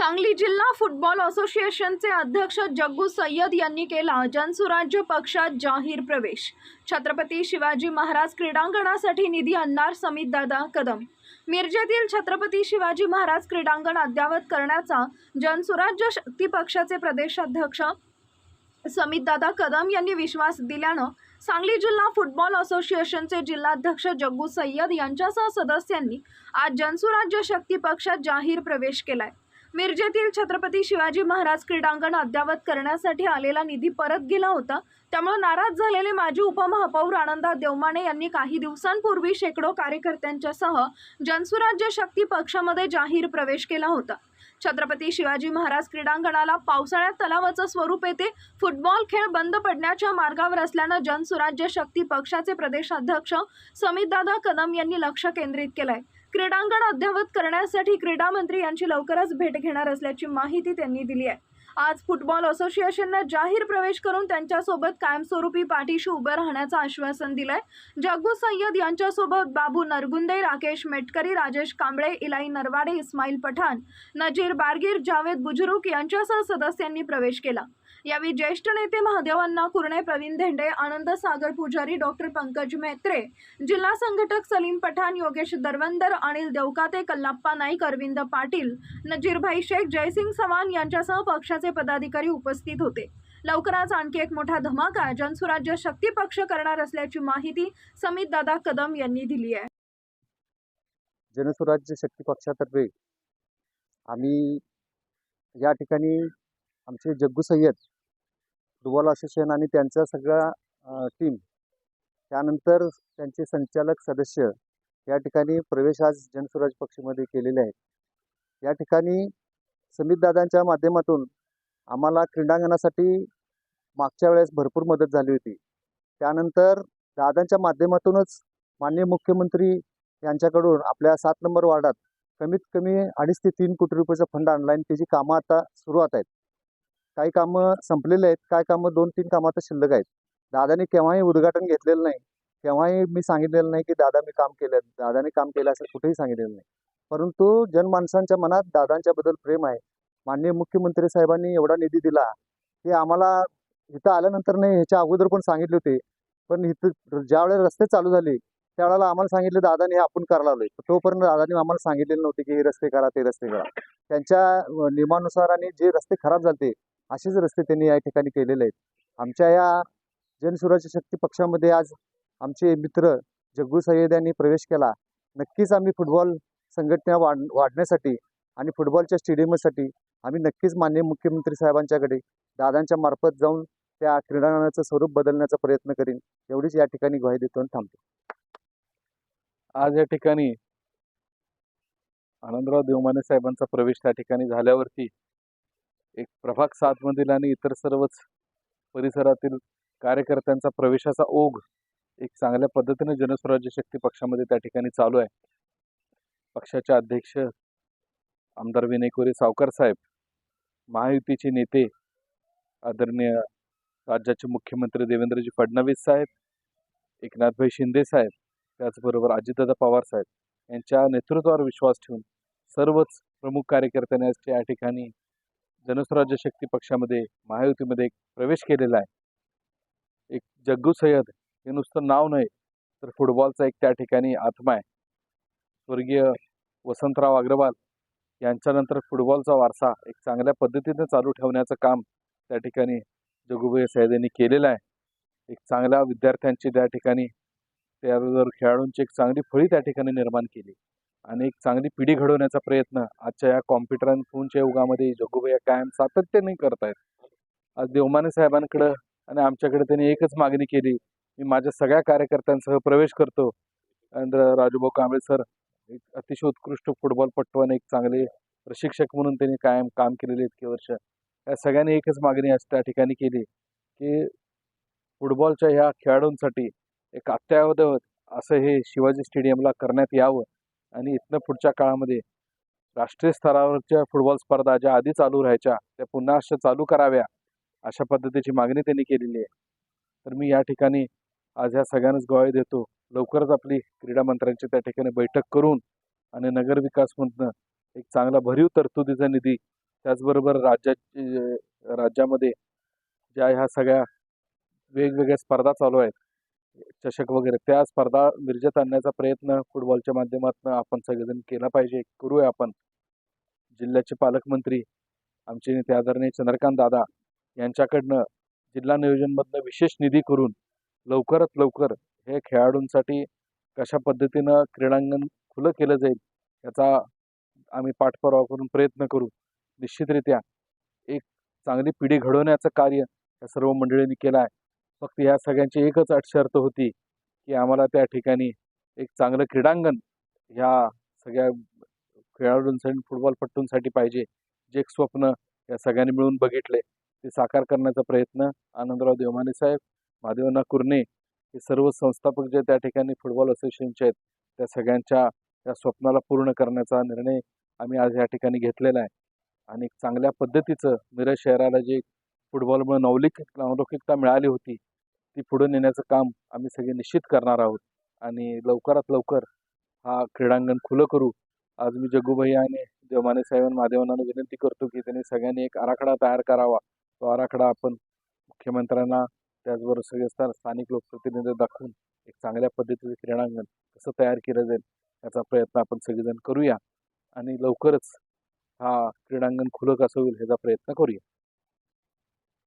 सांगली जिल्हा फुटबॉल असोसिएशनचे अध्यक्ष जग्गू सय्यद यांनी केला. जनसुराज्य पक्षात जाहीर प्रवेश. छत्रपती शिवाजी महाराज क्रीडांगणासाठी निधी आणणार समितदादा कदम. मिरजेतील छत्रपती शिवाजी महाराज क्रीडांगण अद्ययावत करण्याचा जनसुराज्य शक्ती पक्षाचे प्रदेशाध्यक्ष समितदादा कदम यांनी विश्वास दिल्यानं सांगली जिल्हा फुटबॉल असोसिएशनचे जिल्हाध्यक्ष जग्गू सय्यद यांच्यासह सदस्यांनी आज जनसुराज्य शक्ती पक्षात जाहीर प्रवेश केलाय. मिरजेतील छत्रपती शिवाजी महाराज क्रीडांगण अद्ययावत करण्यासाठी आलेला निधी परत गेला होता. त्यामुळे नाराज झालेले माजी उपमहापौर आनंदा देवमाने यांनी काही दिवसांपूर्वी शेकडो कार्यकर्त्यांच्यासह जनसुराज्य शक्ती पक्षामध्ये जाहीर प्रवेश केला होता. छत्रपती शिवाजी महाराज क्रीडांगणाला पावसाळ्यात तलावाचं स्वरूप येते. फुटबॉल खेळ बंद पडण्याच्या मार्गावर असल्यानं जनसुराज्य शक्ती पक्षाचे प्रदेशाध्यक्ष समितदादा कदम यांनी लक्ष केंद्रित केलंय. क्रीडांगण अद्ययावत करण्यासाठी क्रीडा मंत्री यांची लवकरच भेट घेणार असल्याची माहिती त्यांनी दिली आहे. आज फुटबॉल असोसिएशननं जाहीर प्रवेश करून त्यांच्यासोबत कायमस्वरूपी पाठीशी उभं राहण्याचं आश्वासन दिलंय. जग्गू सय्यद यांच्यासोबत बाबू नरगुंदे राकेश मेटकरी राजेश कांबळे इलाई नरवाडे इस्माईल पठाण नजीर बारगीर जावेद बुजुरुक यांच्यासह सदस्यांनी प्रवेश केला. यावेळी ज्येष्ठ नेते महादेवांना कुरणे प्रवीण धेंडे आनंद सागर पुजारी डॉक्टर पंकज मेत्रे जिल्हा संघटक सलीम पठाण योगेश दरवंदर अनिल देवकाते कल्लाप्पा नाईक अरविंद पाटील नजीरभाई शेख जयसिंग चव्हाण यांच्यासह पक्षाचे पदाधिकारी उपस्थित होते. लवकरच आणखी एक मोठा धमाका जनसुराज्य शक्ती पक्ष करणार असल्याची माहिती समित दादा कदम यांनी दिली आहे. जनसुराज्य शक्ती पक्षातर्फे आम्ही या ठिकाणी आमचे जग्गू सय्यद फुटबॉल असोसिएशन आणि त्यांचा सगळा टीम त्यानंतर त्यांचे संचालक सदस्य या ठिकाणी प्रवेश आज जनस्वराज पक्षामध्ये केलेले आहेत. या ठिकाणी समितदादांच्या माध्यमातून आम्हाला क्रीडांगणासाठी मागच्या वेळेस भरपूर मदत झाली होती. त्यानंतर दादांच्या माध्यमातूनच माननीय मुख्यमंत्री यांच्याकडून आपल्या सात नंबर वार्डात कमीत कमी अडीच ते तीन कोटी रुपयाचा फंड आणला आणि त्याची कामं आता सुरुवात आहेत. काही कामं संपलेले आहेत काही कामं दोन तीन कामं आता शिल्लक आहेत. दादाने केव्हाही उद्घाटन घेतलेलं नाही केव्हाही मी सांगितलेलं नाही की दादा मी काम केलं दादाने काम केलं असं कुठेही सांगितलेलं नाही. परंतु जनमानसांच्या मनात दादांच्याबद्दल प्रेम आहे. माननीय मुख्यमंत्री साहेबांनी एवढा निधी दिला. की आम्हाला इथं आल्यानंतर नाही ह्याच्या अगोदर पण सांगितले होते. पण इथं ज्यावेळेला रस्ते चालू झाले त्यावेळेला आम्हाला सांगितलं दादाने हे आपण करायला आलोय तोपर्यंत दादाने आम्हाला सांगितलेलं नव्हते की हे रस्ते करा ते रस्ते करा. त्यांच्या नियमानुसार आणि जे रस्ते खराब झाले असेच रस्ते त्यांनी या ठिकाणी केलेले आहेत. आमच्या या जनसुराज्य शक्ती पक्षामध्ये आज आमचे मित्र जग्गू सय्यद यांनी प्रवेश केला. नक्कीच आम्ही फुटबॉल संघटना वाढ वाढण्यासाठी आणि फुटबॉलच्या स्टेडियमसाठी आम्ही नक्कीच माननीय मुख्यमंत्री साहेबांच्याकडे दादांच्या मार्फत जाऊन त्या क्रीडांगणाचं स्वरूप बदलण्याचा प्रयत्न करीन. एवढीच या ठिकाणी ग्वाही देतो आणि थांबतो. आज या ठिकाणी आनंदराव देवमाने साहेबांचा प्रवेश त्या ठिकाणी झाल्यावरती एक प्रभाग सातमधील आणि इतर सर्वच परिसरातील कार्यकर्त्यांचा प्रवेशाचा ओघ एक चांगल्या पद्धतीने जनस्वराज्य शक्ती पक्षामध्ये त्या ठिकाणी चालू आहे. पक्षाचे अध्यक्ष आमदार विनय कोरे सावकार साहेब महायुतीचे नेते आदरणीय राज्याचे मुख्यमंत्री देवेंद्रजी फडणवीस साहेब एकनाथभाई शिंदे साहेब त्याचबरोबर अजितदादा पवार साहेब यांच्या नेतृत्वावर विश्वास ठेवून सर्वच प्रमुख कार्यकर्त्यांनी आज त्या ठिकाणी जनस्वराज्य शक्ती पक्षामध्ये महायुतीमध्ये एक प्रवेश केलेला आहे. एक जग्गू सय्यद हे नुसतं नाव नाही तर फुटबॉलचा एक त्या ठिकाणी आत्मा आहे. स्वर्गीय वसंतराव अग्रवाल यांच्यानंतर फुटबॉलचा वारसा एक चांगल्या पद्धतीने चालू ठेवण्याचं काम त्या ठिकाणी जगुबाई साहेब यांनी केलेलं आहे. एक चांगल्या विद्यार्थ्यांची त्या ठिकाणी त्याबरोबर खेळाडूंची एक चांगली फळी त्या ठिकाणी निर्माण केली आणि एक चांगली पिढी घडवण्याचा प्रयत्न आजच्या या कॉम्प्युटर आणि फोनच्या युगामध्ये जगुबाई कायम सातत्याने करतायत आज देवमाने साहेबांकडं आणि आमच्याकडे त्यांनी एकच मागणी केली मी माझ्या सगळ्या कार्यकर्त्यांसह प्रवेश करतो. राजूभाऊ कांबळे सर एक अतिशय उत्कृष्ट फुटबॉलपटू आणि एक चांगले प्रशिक्षक म्हणून त्यांनी कायम काम केलेले इतके वर्ष. या सगळ्यांनी एकच मागणी असं त्या ठिकाणी केली की फुटबॉलच्या ह्या खेळाडूंसाठी एक अत्यावधवत असं हे शिवाजी स्टेडियमला करण्यात यावं आणि इथनं पुढच्या काळामध्ये राष्ट्रीय स्तरावरच्या फुटबॉल स्पर्धा ज्या आधी चालू राहायच्या त्या पुन्हा अशा चालू कराव्या अशा पद्धतीची मागणी त्यांनी केलेली आहे. तर मी या ठिकाणी आज ह्या सगळ्यांनाच गवाही देतो लवकरच आपली क्रीडा मंत्र्यांची त्या ठिकाणी बैठक करून आणि नगरविकासमधनं एक चांगला भरीव तरतुदीचा निधी त्याचबरोबर राज्याची राज्यामध्ये ज्या ह्या सगळ्या वेगवेगळ्या स्पर्धा चालू आहेत चषक वगैरे त्या स्पर्धा मिरजेत आणण्याचा प्रयत्न फुटबॉलच्या माध्यमातून आपण सगळेजण केला पाहिजे. करूया आपण. जिल्ह्याचे पालकमंत्री आमचे नेते आदरणीय चंद्रकांत दादा यांच्याकडनं जिल्हा नियोजनमधनं विशेष निधी करून लवकरात लवकर हे खेळाडूंसाठी कशा पद्धतीनं क्रीडांगण खुलं केलं जाईल याचा आम्ही पाठपुरावा करून प्रयत्न करू. निश्चितरित्या एक चांगली पिढी घडवण्याचं कार्य या सर्व मंडळींनी केलं आहे. फक्त ह्या सगळ्यांची एकच अटशर्त होती की आम्हाला त्या ठिकाणी एक चांगलं क्रीडांगण ह्या सगळ्या खेळाडूंसाठी फुटबॉलपट्टूंसाठी पाहिजे जे एक स्वप्न या सगळ्यांनी मिळून बघितले ते साकार करण्याचा प्रयत्न आनंदराव देवमाने साहेब महादेवना कुर्णे हे सर्व संस्थापक जे त्या ठिकाणी फुटबॉल असोसिएशनचे आहेत त्या सगळ्यांच्या त्या स्वप्नाला पूर्ण करण्याचा निर्णय आम्ही आज या ठिकाणी घेतलेला आहे. आणि चांगल्या पद्धतीचं मिरज शहराला जे फुटबॉलमुळे नवलिक नावलौकिकता मिळाली होती ती पुढे नेण्याचं काम आम्ही सगळे निश्चित करणार आहोत. आणि लवकरात लवकर हा क्रीडांगण खुलं करू. आज मी जग्गूभाई आणि देवमाने साहेब महादेवांना विनंती करतो की त्यांनी सगळ्यांनी एक आराखडा तयार करावा. तो आराखडा आपण मुख्यमंत्र्यांना त्याचबरोबर सगळे स्थान स्थानिक लोकप्रतिनिधी दाखवून एक चांगल्या पद्धतीचं क्रीडांगण कसं तयार केलं जाईल याचा प्रयत्न आपण सगळेजण करूया आणि लवकरच हा क्रीडांगण खुलं कसं होईल ह्याचा प्रयत्न करूया.